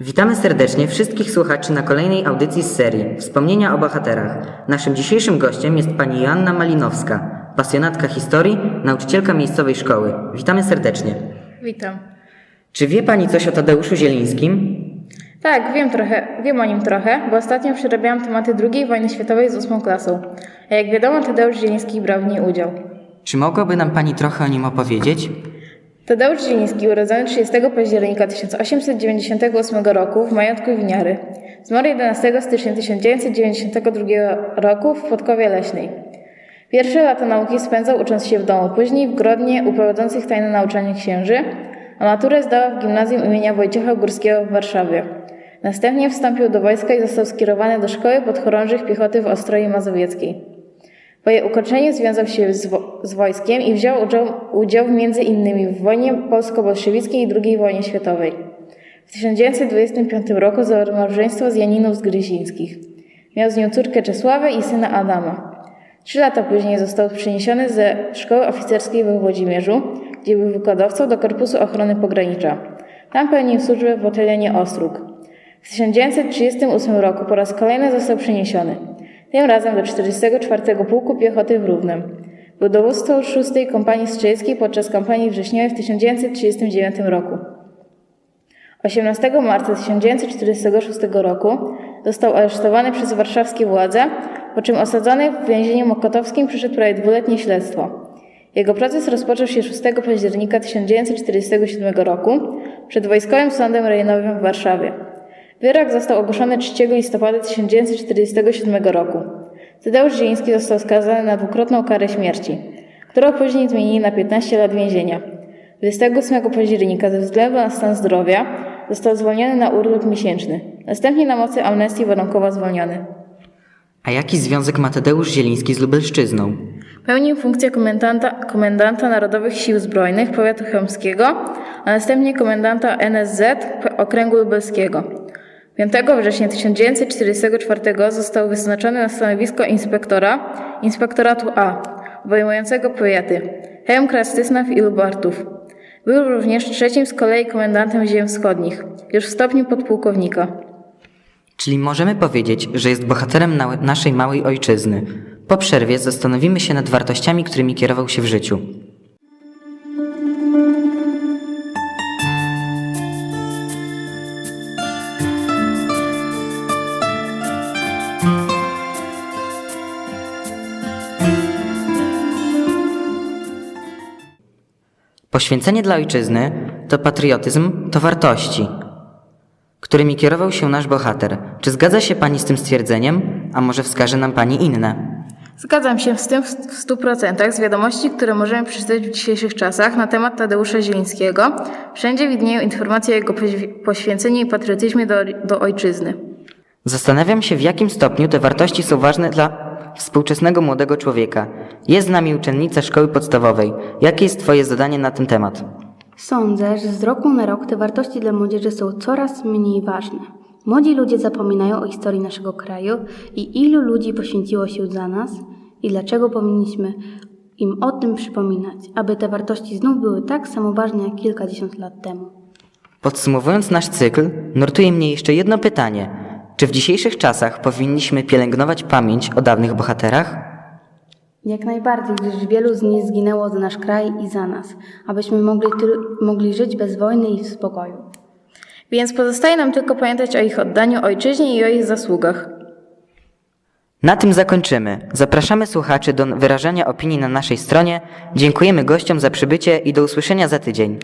Witamy serdecznie wszystkich słuchaczy na kolejnej audycji z serii Wspomnienia o bohaterach. Naszym dzisiejszym gościem jest pani Joanna Malinowska, pasjonatka historii, nauczycielka miejscowej szkoły. Witamy serdecznie. Witam. Czy wie pani coś o Tadeuszu Zielińskim? Tak, wiem trochę, wiem o nim trochę, bo ostatnio przerabiałam tematy II wojny światowej z ósmą klasą. A jak wiadomo, Tadeusz Zieliński brał w niej udział. Czy mogłaby nam pani trochę o nim opowiedzieć? Tadeusz Zieliński, urodzony 30 października 1898 roku w majątku Winiary. Zmarł 11 stycznia 1992 roku w Podkowie Leśnej. Pierwsze lata nauki spędzał ucząc się w domu, później w Grodnie u prowadzących tajne nauczanie księży, a maturę zdała w gimnazjum imienia Wojciecha Górskiego w Warszawie. Następnie wstąpił do wojska i został skierowany do szkoły podchorążych piechoty w Ostroi Mazowieckiej. Po jej ukończeniu związał się z, wo- z wojskiem i wziął udział, udział między innymi w wojnie polsko-bolszewickiej i II wojnie światowej. W 1925 roku zawarł małżeństwo z Janinów z Gryzińskich. Miał z nią córkę Czesławę i syna Adama. Trzy lata później został przeniesiony ze szkoły oficerskiej we Włodzimierzu, gdzie był wykładowcą do Korpusu Ochrony Pogranicza. Tam pełnił służbę w batalionie Ostróg. W 1938 roku po raz kolejny został przeniesiony, tym razem do 44 Pułku Piechoty w Równem. Był dowódcą 6 Kompanii Strzeleckiej podczas kampanii wrześniowej w 1939 roku. 18 marca 1946 roku został aresztowany przez warszawskie władze, po czym osadzony w więzieniu mokotowskim przyszedł prawie dwuletnie śledztwo. Jego proces rozpoczął się 6 października 1947 roku przed Wojskowym Sądem Rejonowym w Warszawie. Wyrok został ogłoszony 3 listopada 1947 roku. Tadeusz Zieliński został skazany na dwukrotną karę śmierci, którą później zmienili na 15 lat więzienia. 28 października ze względu na stan zdrowia został zwolniony na urlop miesięczny. Następnie na mocy amnestii warunkowo zwolniony. A jaki związek ma Tadeusz Zieliński z Lubelszczyzną? Pełnił funkcję komendanta, komendanta Narodowych Sił Zbrojnych powiatu chełmskiego, a następnie komendanta NSZ okręgu lubelskiego. 5 września 1944 został wyznaczony na stanowisko inspektora Inspektoratu A, obejmującego powiaty Chełm, Krastysław i Lubartów. Był również trzecim z kolei komendantem ziem wschodnich, już w stopniu podpułkownika. Czyli możemy powiedzieć, że jest bohaterem na naszej małej ojczyzny. Po przerwie zastanowimy się nad wartościami, którymi kierował się w życiu. Poświęcenie dla ojczyzny to patriotyzm, to wartości, którymi kierował się nasz bohater. Czy zgadza się Pani z tym stwierdzeniem, a może wskaże nam Pani inne? Zgadzam się z tym w stu procentach. Z wiadomości, które możemy przeczytać w dzisiejszych czasach na temat Tadeusza Zielińskiego, wszędzie widnieją informacje o jego poświ- poświęceniu i patriotyzmie do, do ojczyzny. Zastanawiam się, w jakim stopniu te wartości są ważne dla współczesnego młodego człowieka. Jest z nami uczennica szkoły podstawowej. Jakie jest Twoje zadanie na ten temat? Sądzę, że z roku na rok te wartości dla młodzieży są coraz mniej ważne. Młodzi ludzie zapominają o historii naszego kraju i ilu ludzi poświęciło się za nas i dlaczego powinniśmy im o tym przypominać, aby te wartości znów były tak samo ważne jak kilkadziesiąt lat temu. Podsumowując nasz cykl, nurtuje mnie jeszcze jedno pytanie. Czy w dzisiejszych czasach powinniśmy pielęgnować pamięć o dawnych bohaterach? Jak najbardziej, gdyż wielu z nich zginęło za nasz kraj i za nas, abyśmy mogli, tyl- mogli żyć bez wojny i w spokoju. Więc pozostaje nam tylko pamiętać o ich oddaniu ojczyźnie i o ich zasługach. Na tym zakończymy. Zapraszamy słuchaczy do wyrażania opinii na naszej stronie. Dziękujemy gościom za przybycie i do usłyszenia za tydzień.